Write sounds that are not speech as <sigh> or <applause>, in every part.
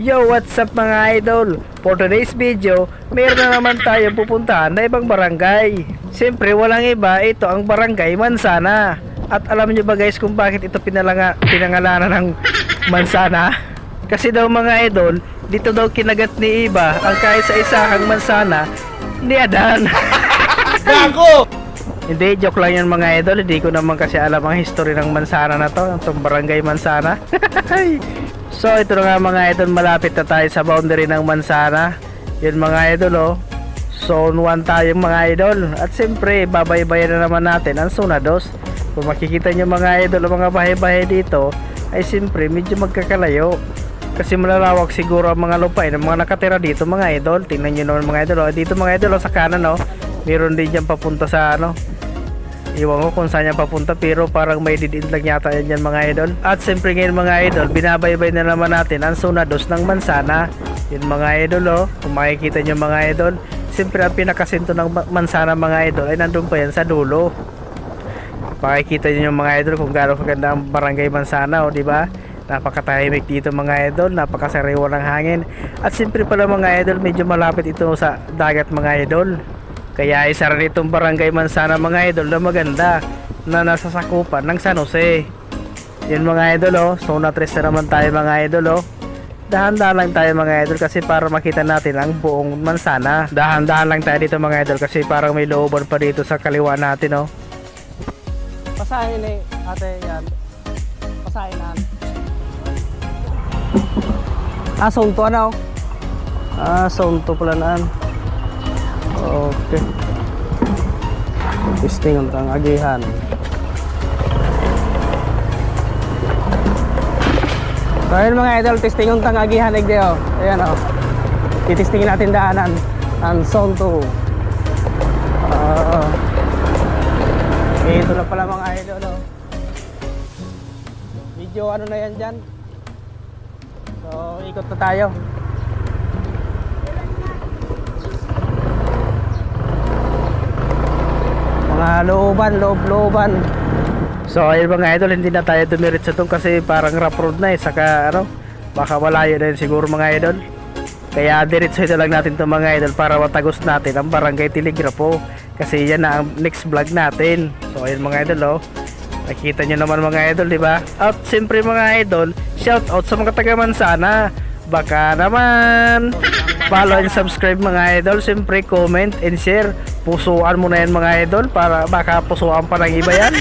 Yo, what's up mga idol? For today's video, meron na naman tayong pupuntahan na ibang barangay. Siyempre, walang iba, ito ang barangay Mansana. At alam niyo ba guys kung bakit ito pinalanga, pinangalanan ng Mansana? Kasi daw mga idol, dito daw kinagat ni Iba ang kahit sa isahang Mansana ni Adan. <laughs> Gago! Hindi, joke lang yan mga idol. Hindi ko naman kasi alam ang history ng Mansana na to. Itong barangay Mansana. <laughs> so, ito na nga mga idol. Malapit na tayo sa boundary ng Mansana. Yun mga idol oh. Zone 1 tayo mga idol. At siyempre, babaybayan na naman natin ang Zona 2. Kung makikita nyo mga idol, mga bahay-bahay dito, ay siyempre medyo magkakalayo. Kasi malalawak siguro ang mga lupain ng mga nakatira dito mga idol. Tingnan nyo naman mga idol. Oh. Dito mga idol oh, sa kanan oh. Meron din dyan papunta sa ano. Iwan ko kung saan yan papunta pero parang may didin lang yata yan dyan mga idol. At siyempre ngayon mga idol, binabaybay na naman natin ang 2 ng Mansana. Yun mga idol oh. Kung makikita nyo mga idol, siyempre ang pinakasinto ng Ma- Mansana mga idol ay nandun pa yan sa dulo. Makikita nyo yung mga idol kung gaano kaganda ang barangay Mansana, o di ba? Napakatahimik dito mga idol, napakasariwa ng hangin. At siyempre pala mga idol, medyo malapit ito sa dagat mga idol. Kaya isa rin itong barangay Mansana mga idol na maganda na nasa sakupan ng San Jose. Yun mga idol oh, zona 3 na naman tayo mga idol oh. Dahan-dahan lang tayo mga idol kasi para makita natin ang buong mansana. Dahan-dahan lang tayo dito mga idol kasi parang may looban pa dito sa kaliwa natin oh. Pasahin ni ate yan. Pasahin na. Ah, zone 2 ano? Ah, zone 2 pala naan. Okay. Testing ang agihan. So ayun mga idol, testing yung tangagihan igde oh. Ayan oh. Titistingin natin daanan ang zone 2. Oo. ito na pala mga idol oh. Video ano na yan dyan. So ikot na tayo. Mga looban, loob-looban. So ayun mga idol, hindi na tayo dumiritso doon kasi parang rough road na eh. Saka ano, baka malayo na yun siguro mga idol. Kaya diretso ito lang natin to mga idol para matagos natin ang barangay Telegrapo. Kasi yan na ang next vlog natin. So ayun mga idol oh. Nakita nyo naman mga idol, di ba? At siyempre mga idol, shout out sa mga taga Mansana. Baka naman. Follow and subscribe mga idol. Siyempre comment and share. Pusuan mo na yan mga idol para baka pusuan pa ng iba yan.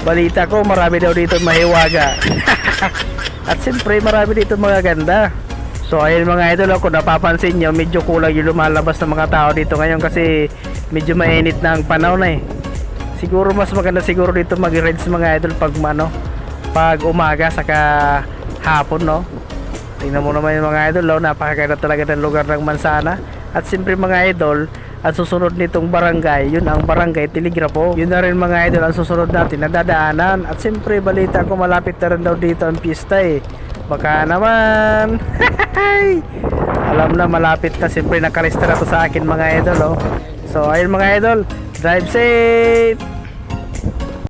Balita ko marami daw dito mahiwaga. <laughs> At siyempre marami dito mga ganda. So ayun mga idol, kung napapansin nyo, medyo kulang yung lumalabas ng mga tao dito ngayon kasi medyo mainit na ang panahon na eh. Siguro mas maganda siguro dito mag-rides mga idol pag ano, pag umaga saka hapon no. Tingnan mo naman yung mga idol, oh, napakaganda talaga ng lugar ng Mansana. At siyempre mga idol, ang susunod nitong barangay, yun ang barangay Telegrapo. Yun na rin mga idol ang susunod natin na dadaanan. At siyempre balita ko malapit na rin daw dito ang pista eh. Baka naman. <laughs> Alam na malapit na siyempre nakalista na to sa akin mga idol oh. So ayun mga idol, drive safe.